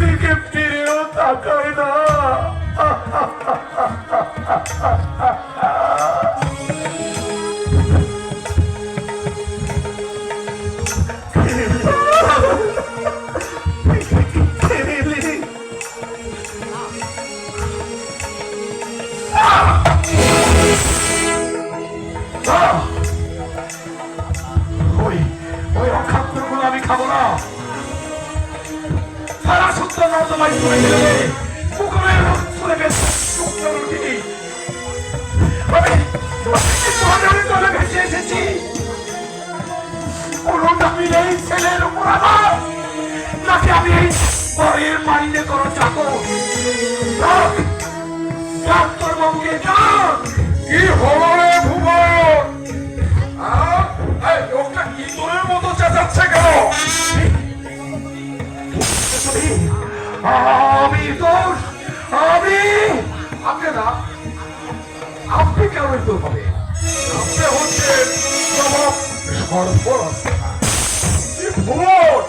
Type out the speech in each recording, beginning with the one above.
দিকে ফিরেও তাকায় না। ওই ওই অখাদ্যগুলো আমি খাব না। সারা সূত্র নর্দমায় চলে গেলে পুকুরের গেছে শুকনো আমি নেই ছেলের উপর আমার নাকি আমি এই ঘরের মাইনে করো আমি দোষ, আমি আপনি না, আপনি কেন তো হবে আপনি হচ্ছে জবাব সর্বরসা ভুবন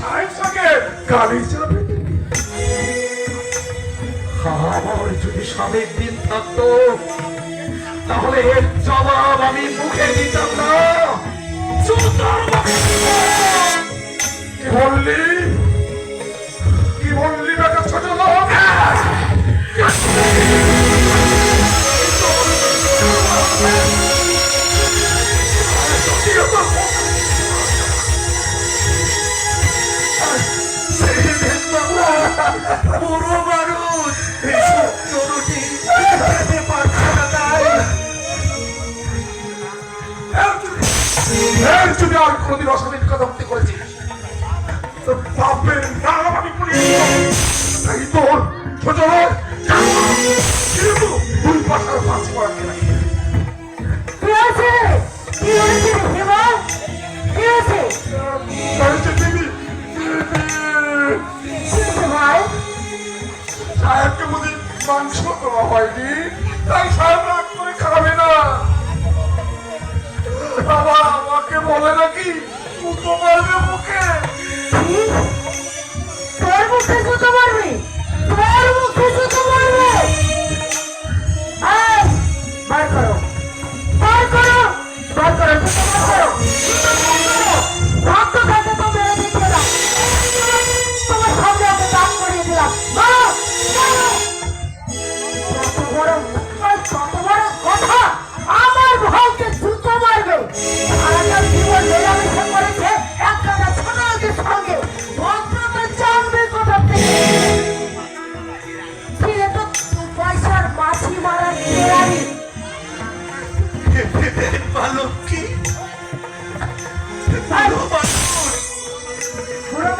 সাহেবকে গালি আমার যদি স্বামীর দিন থাকতো, তাহলে এর জবাব আমি মুখে দিতাম না। বললি? কোনোদিন অস্বাভাবিক কথা উঠতে করেছিস তো বাপের নাম আমি পুড়িয়ে তোর ছোট কিন্তু দুই পাশার ফাঁসি করাতে কি হয়েছে? কি হয়েছে হেমা কি হয়েছে? হয়েছে দিদি কি হয়েছে ভাই। সাহেবকে বুঝি মাংস দেওয়া হয়নি। তাই সাহেব রাগ করে খাবে না। আবার আমাকে বলে নাকি কুতো মারবে মুখে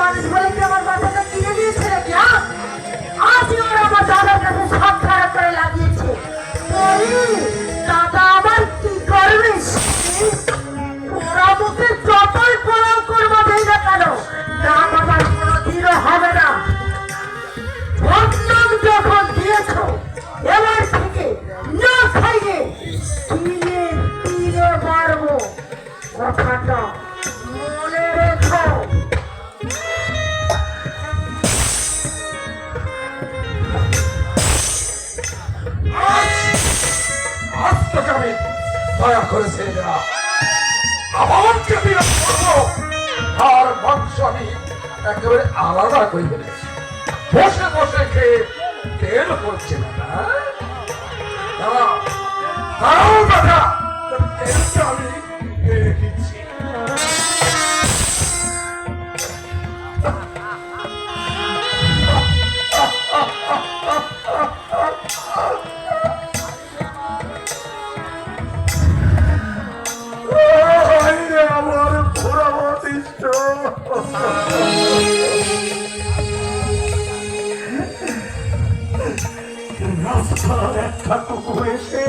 মানুষ বলে আমি দয়া করে ছেড়ে দিলাম আবার করব আর মাংস আমি একেবারে আলাদা করে ফেলেছি। বসে বসে খেয়ে তেল পড়ছে না না দাঁড়াও দাদা, তেলটা আমি খেয়ে রাস্তার একটা টুকু এসে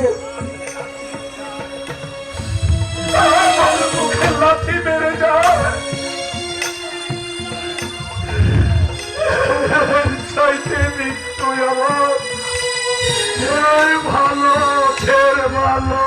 লাঠি বেড়ে যায় চাইতে মৃত্যু আমার ভালো ফের ভালো